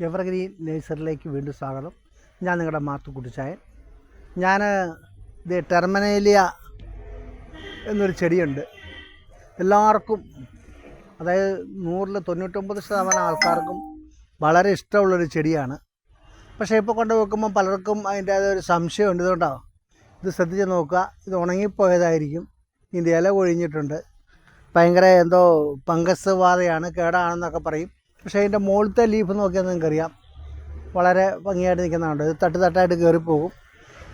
Evergreen നേഴ്സറിയിലേക്ക് വീണ്ടും സ്വാഗതം. ഞാൻ നിങ്ങളുടെ മാത്തു കുട്ടിച്ചായൻ. ഞാൻ ഇത് ടെർമനേലിയ എന്നൊരു ചെടിയുണ്ട്. എല്ലാവർക്കും അതായത് നൂറിൽ തൊണ്ണൂറ്റൊമ്പത് ശതമാനം ആൾക്കാർക്കും വളരെ ഇഷ്ടമുള്ളൊരു ചെടിയാണ്. പക്ഷേ ഇപ്പോൾ കൊണ്ട് വെക്കുമ്പോൾ പലർക്കും അതിന്റെ ഒരു സംശയമുണ്ട് ഇതുകൊണ്ടോ? ഇത് ശ്രദ്ധിച്ച് നോക്കുക. ഇത് ഉണങ്ങിപ്പോയതായിരിക്കും. ഇതിന്റെ ഇല കൊഴിഞ്ഞിട്ടുണ്ട്. ഭയങ്കര എന്തോ പങ്കസ് ബാധയാണ് കേടാണെന്നൊക്കെ പറയും. പക്ഷേ അതിന്റെ മുകളിലത്തെ ലീഫ് നോക്കിയാൽ നിങ്ങൾക്കറിയാം. വളരെ ഭംഗിയായിട്ട് നിൽക്കുന്നതുണ്ട്. ഇത് തട്ട് തട്ടായിട്ട് കയറിപ്പോകും.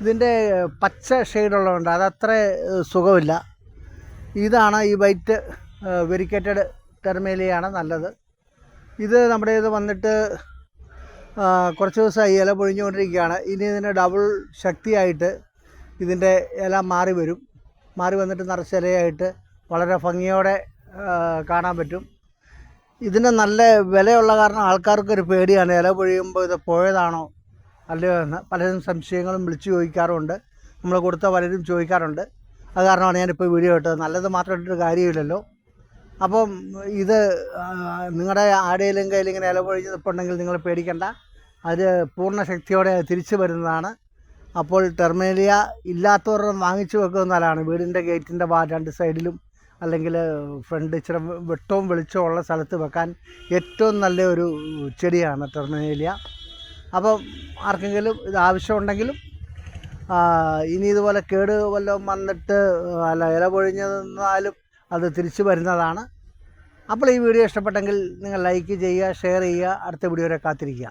ഇതിന്റെ പച്ച ഷെയ്ഡുള്ളതുകൊണ്ട് അതത്ര സുഖമില്ല. ഇതാണ് ഈ വൈറ്റ് വെരിക്കേറ്റഡ് ടെർമേലിയാണ് നല്ലത്. ഇത് നമ്മുടെ ഇത് വന്നിട്ട് കുറച്ച് ദിവസമായി ഇല പൊഴിഞ്ഞുകൊണ്ടിരിക്കുകയാണ്. ഇനി ഇതിന് ഡബിൾ ശക്തിയായിട്ട് ഇതിന്റെ ഇല മാറി വരും. മാറി വന്നിട്ട് നിറച്ചിലയായിട്ട് വളരെ ഭംഗിയോടെ കാണാൻ പറ്റും. ഇതിന് നല്ല വിലയുള്ള കാരണം ആൾക്കാർക്കൊരു പേടിയാണ്. ഇല പൊഴിയുമ്പോൾ ഇത് പോയതാണോ അല്ലയോ എന്ന് പലരും സംശയങ്ങളും വിളിച്ചു ചോദിക്കാറുണ്ട് നമ്മൾ കൊടുത്ത പലരും ചോദിക്കാറുണ്ട്. അത് കാരണമാണ് ഞാനിപ്പോൾ വീഡിയോ ഇട്ടത്. നല്ലത് മാത്രം ഇട്ടിട്ട് കാര്യമില്ലല്ലോ. അപ്പം ഇത് നിങ്ങളുടെ ആടയിലും കയ്യിലും ഇങ്ങനെ ഇല പൊഴിഞ്ഞ് നിൽപ്പുണ്ടെങ്കിൽ നിങ്ങൾ പേടിക്കണ്ട. അത് പൂർണ ശക്തിയോടെ തിരിച്ചു വരുന്നതാണ്. അപ്പോൾ ടെർമേലിയ ഇല്ലാത്തവർ വാങ്ങിച്ചു വെക്കുന്നതാണ്. വീടിന്റെ ഗേറ്റിന്റെ രണ്ട് സൈഡിലും അല്ലെങ്കിൽ ഫ്രണ്ട് ഇച്ചിരി വെട്ടവും വെളിച്ചവും ഉള്ള സ്ഥലത്ത് വെക്കാൻ ഏറ്റവും നല്ല ഒരു ചെടിയാണ് ടെർമിനേലിയ അപ്പം ആർക്കെങ്കിലും ഇത് ആവശ്യമുണ്ടെങ്കിലും ഇനി ഇതുപോലെ കേട് വല്ലതും വന്നിട്ട് അല്ല ഇല പൊഴിഞ്ഞാലും അത് തിരിച്ചു വരുന്നതാണ്. അപ്പോൾ ഈ വീഡിയോ ഇഷ്ടപ്പെട്ടെങ്കിൽ നിങ്ങൾ ലൈക്ക് ചെയ്യുക ഷെയർ ചെയ്യുക അടുത്ത വീഡിയോ വരെ കാത്തിരിക്കുക.